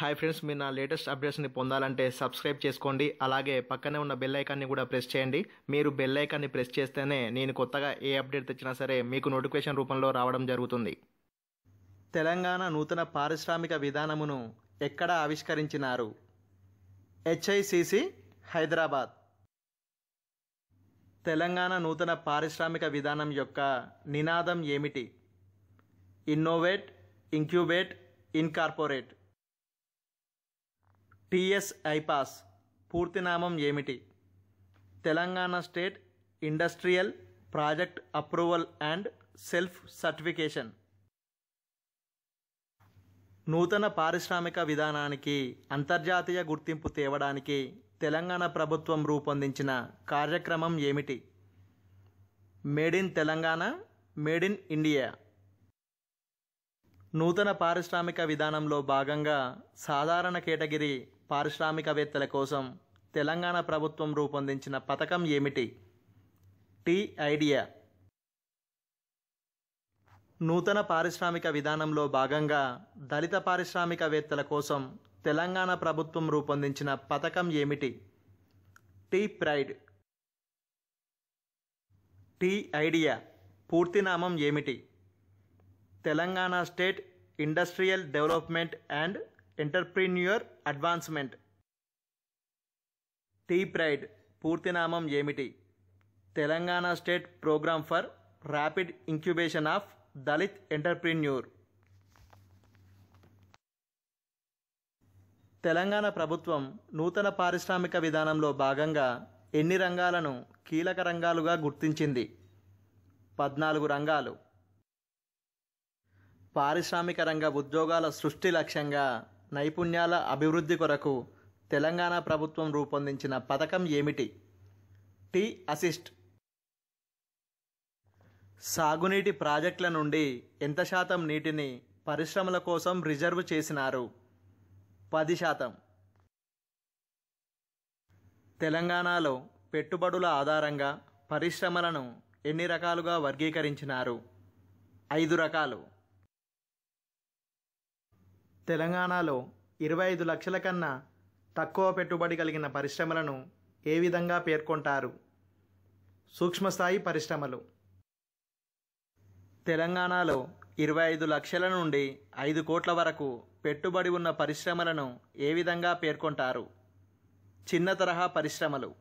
Hi friends మీరు నా latest అప్డేట్స్ని పొందాలంటే సబ్స్క్రైబ్ చేసుకోండి. అలాగే పక్కనే ఉన్న బెల్ ఐకాన్ని కూడా ప్రెస్ చేయండి. మీరు బెల్ ఐకాన్ని ప్రెస్ చేస్తేనే నేను కొత్తగా ఏ అప్డేట్ తెచ్చినా సరే మీకు నోటిఫికేషన్ రూపంలో రావడం జరుగుతుంది. తెలంగాణ నూతన పారిశ్రామిక విధానమును ఎక్కడ ఆవిష్కరించినారు? హెచ్ఐసిసి హైదరాబాద్. తెలంగాణ నూతన పారిశ్రామిక విధానం యొక్క నినాదం ఏమిటి? Innovate incubate incorporate TS iPASS పూర్తినామం ఏమిటి? Telangana state industrial project approval and self certification. నూతన పారిశ్రామిక విధానానికి అంతర్జాతీయ గుర్తింపు తేవడానికి తెలంగాణ ప్రభుత్వం రూపొందించిన కార్యక్రమం ఏమిటి? Made in Telangana made in India. నూతన పారిశ్రామిక విధానంలో భాగంగా సాధారణ కేటగిరీ పారిశ్రామికవేత్తల కోసం తెలంగాణ ప్రభుత్వం రూపొందించిన పథకం ఏమిటి? T idea. నూతన పారిశ్రామిక విధానంలో భాగంగా దళిత పారిశ్రామికవేత్తల కోసం తెలంగాణ ప్రభుత్వం రూపొందించిన పథకం ఏమిటి? T pride. T idea. పూర్తి నామం ఏమిటి? Telangana state industrial development and entrepreneur advancement T pride పూర్తి నామం ఏమిటి? Telangana state programme for rapid incubation of Dalit entrepreneur Telangana ప్రభుత్వం నూతన పారిశ్రామిక విధానంలో భాగంగా ఎన్ని రంగాలను కీలక రంగాలుగా గుర్తించింది? పద్నాలుగు రంగాలు. పారిశ్రామిక రంగ ఉద్యోగాల సృష్టి లక్ష్యంగా నైపుణ్యాల అభివృద్ధి కొరకు తెలంగాణ ప్రభుత్వం రూపొందించిన పథకం ఏమిటి? T assist. సాగునీటి ప్రాజెక్టుల నుండి ఎంత శాతం నీటిని పరిశ్రమల కోసం రిజర్వ్ చేసినారు? పది శాతం. తెలంగాణలో పెట్టుబడుల ఆధారంగా పరిశ్రమలను ఎన్ని రకాలుగా వర్గీకరించినారు? ఐదు రకాలు. తెలంగాణలో ఇరవై ఐదు లక్షల కన్నా తక్కువ పెట్టుబడి కలిగిన పరిశ్రమలను ఏ విధంగా పేర్కొంటారు? సూక్ష్మస్థాయి పరిశ్రమలు. తెలంగాణలో ఇరవై ఐదు లక్షల నుండి ఐదు కోట్ల వరకు పెట్టుబడి ఉన్న పరిశ్రమలను ఏ విధంగా పేర్కొంటారు? చిన్న తరహా పరిశ్రమలు.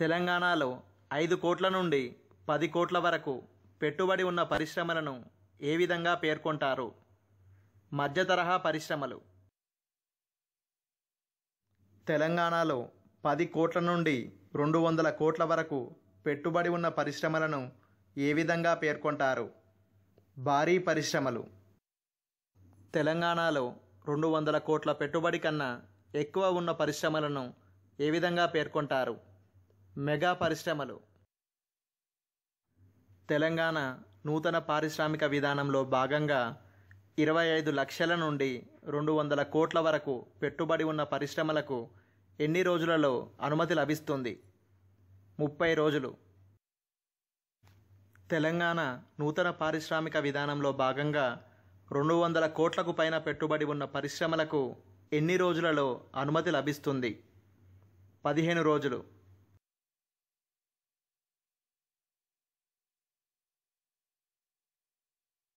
తెలంగాణలో ఐదు కోట్ల నుండి పది కోట్ల వరకు పెట్టుబడి ఉన్న పరిశ్రమలను ఏ విధంగా పేర్కొంటారు? మధ్య తరహా పరిశ్రమలు. తెలంగాణలో పది కోట్ల నుండి రెండు వందల కోట్ల వరకు పెట్టుబడి ఉన్న పరిశ్రమలను ఏ విధంగా పేర్కొంటారు? భారీ పరిశ్రమలు. తెలంగాణలో రెండు వందల కోట్ల పెట్టుబడి కన్నా ఎక్కువ ఉన్న పరిశ్రమలను ఏ విధంగా పేర్కొంటారు? మెగా పరిశ్రమలు. తెలంగాణ నూతన పారిశ్రామిక విధానంలో భాగంగా ఇరవై ఐదు లక్షల నుండి రెండు వందల కోట్ల వరకు పెట్టుబడి ఉన్న పరిశ్రమలకు ఎన్ని రోజులలో అనుమతి లభిస్తుంది? ముప్పై రోజులు. తెలంగాణ నూతన పారిశ్రామిక విధానంలో భాగంగా రెండు వందల కోట్లకు పైన పెట్టుబడి ఉన్న పరిశ్రమలకు ఎన్ని రోజులలో అనుమతి లభిస్తుంది? పదిహేను రోజులు.